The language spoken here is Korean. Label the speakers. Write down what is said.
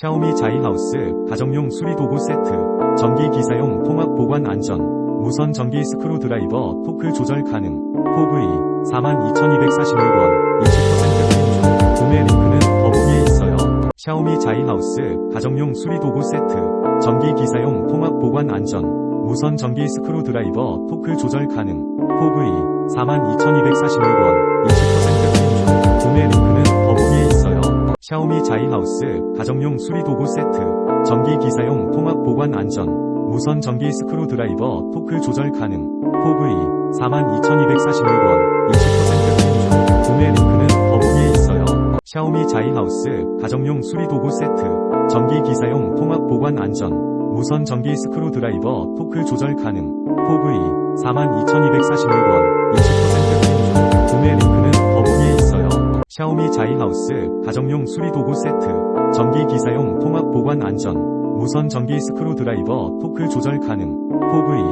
Speaker 1: 샤오미 자이하우스 가정용 수리도구 세트 전기 기사용 통합 보관 안전 무선 전기 스크루 드라이버 토크 조절 가능 포브이 42,241원 20% 할인 중 구매 링크는 더보기에 있어요. 샤오미 자이하우스 가정용 수리도구 세트 전기 기사용 통합 보관 안전 무선 전기 스크루 드라이버 토크 조절 가능 포브이 42,241원 20% 할인 중 구매 있어요 샤오미 자이하우스 가정용 수리도구 세트 전기 기사용 통합 보관 안전 무선 전기 스크루 드라이버 토크 조절 가능 포브이 42,241원 20% 할인 중 구매 링크는 더보기에 있어요. 샤오미 자이하우스 가정용 수리도구 세트 전기 기사용 통합 보관 안전 무선 전기 스크루 드라이버 토크 조절 가능 포브이 42,241원 샤오미 자이하우스 가정용 수리도구 세트 전기 기사용 통합 보관 안전 무선 전기 스크루 드라이버 토크 조절 가능 포브이